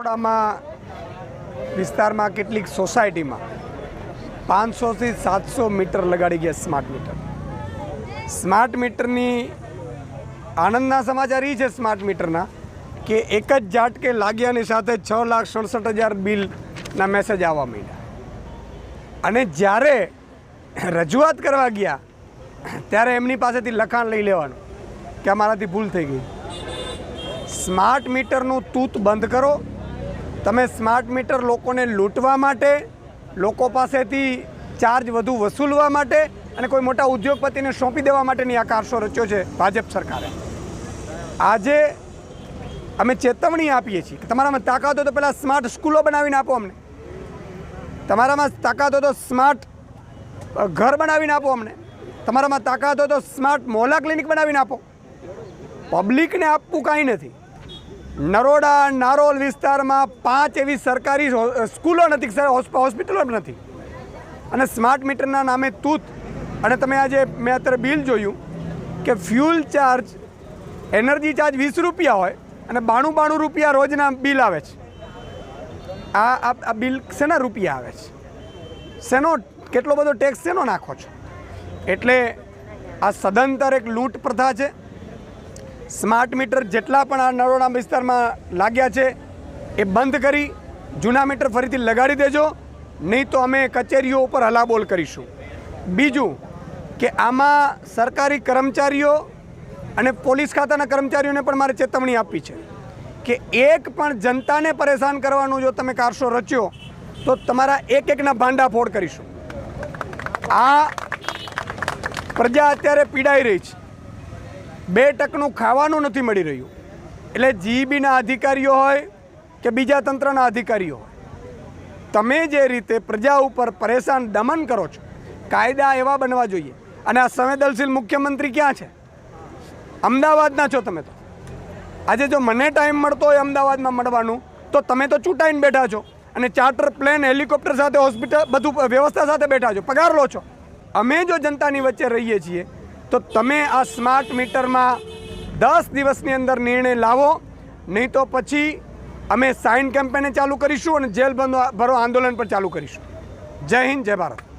બરોડામાં વિસ્તારમાં કેટલીક સોસાયટીમાં પાંચસોથી સાતસો મીટર લગાડી ગયા સ્માર્ટ મીટર. સ્માર્ટ મીટરની આનંદના સમાચાર એ છે સ્માર્ટ મીટરના કે એક જ ઝાટકે લાગ્યાની સાથે છ લાખ સડસઠ હજાર બિલના મેસેજ આવવા માંડ્યા. અને જ્યારે રજૂઆત કરવા ગયા, ત્યારે એમની પાસેથી લખાણ લઈ લેવાનું કે અમારાથી ભૂલ થઈ ગઈ. સ્માર્ટ મીટરનું તૂત બંધ કરો તમે સ્માર્ટ મીટર લોકોને લૂંટવા માટે, લોકો પાસેથી ચાર્જ વધુ વસૂલવા માટે અને કોઈ મોટા ઉદ્યોગપતિને સોંપી દેવા માટેની આ કારસો રચ્યો છે ભાજપ સરકારે. આજે અમે ચેતવણી આપીએ છીએ કે તમારામાં તાકાત હોય તો પહેલાં સ્માર્ટ સ્કૂલો બનાવીને આપો અમને. તમારામાં તાકાત હોય તો સ્માર્ટ ઘર બનાવીને આપો અમને. તમારામાં તાકાત હોય તો સ્માર્ટ મોહલ્લા ક્લિનિક બનાવીને આપો. પબ્લિકને આપવું કાંઈ નથી. નરોડા, નારોલ વિસ્તારમાં પાંચ એવી સરકારી સ્કૂલો નથી હોસ્પિટલો નથી. અને સ્માર્ટ મીટરના નામે તૂત, અને તમે આજે, મેં અત્યારે બિલ જોયું, કે ફ્યુલ ચાર્જ, એનર્જી ચાર્જ વીસ રૂપિયા હોય, અને બાણું બાણું રૂપિયા રોજના બિલ આવે છે. આ આ બિલ શેના રૂપિયા આવે છે? શેનો, કેટલો બધો ટેક્સ શેનો નાખો છો? એટલે આ સદંતર એક લૂંટ પ્રથા છે. સ્માર્ટ મીટર જેટલા પણ આ નરોડા વિસ્તારમાં લાગ્યા છે, એ બંધ કરી, જૂના મીટર ફરીથી લગાડી દેજો, નહીં તો અમે કચેરીઓ ઉપર હલાબોલ કરીશું. બીજું કે આમાં સરકારી કર્મચારીઓ અને પોલીસ ખાતાના કર્મચારીઓને પણ મારે ચેતવણી આપી છે કે એક પણ જનતાને પરેશાન કરવાનું જો તમે કારસો રચ્યો, તો તમારા એક એકના ભાંડા ફોડ કરીશું. આ પ્રજા અત્યારે પીડાઈ રહી છે. બે ટકનું ખાવાનું નથી મળી રહ્યું. એટલે જીઈબીના અધિકારીઓ હોય કે બીજા તંત્રના અધિકારીઓ હોય, તમે જે રીતે પ્રજા ઉપર પરેશાન દમન કરો છો, કાયદા એવા બનવા જોઈએ. અને આ સંવેદનશીલ મુખ્યમંત્રી ક્યાં છે? અમદાવાદના છો તમે તો. આજે જો મને ટાઈમ મળતો હોય અમદાવાદમાં મળવાનું, તો તમે તો ચૂંટાઈને બેઠા છો અને ચાર્ટર પ્લેન, હેલિકોપ્ટર સાથે, હોસ્પિટલ, બધું વ્યવસ્થા સાથે બેઠા છો. પગાર લો છો. અમે જો જનતાની વચ્ચે રહીએ છીએ તો તમે આ સ્માર્ટ મીટરમાં દસ દિવસની અંદર નિર્ણય લાવો, નહીં તો પછી અમે સાઇન કેમ્પેને ચાલુ કરીશું અને જેલ બંધ ભરો આંદોલન પણ ચાલુ કરીશું. જય હિન્દ, જય ભારત.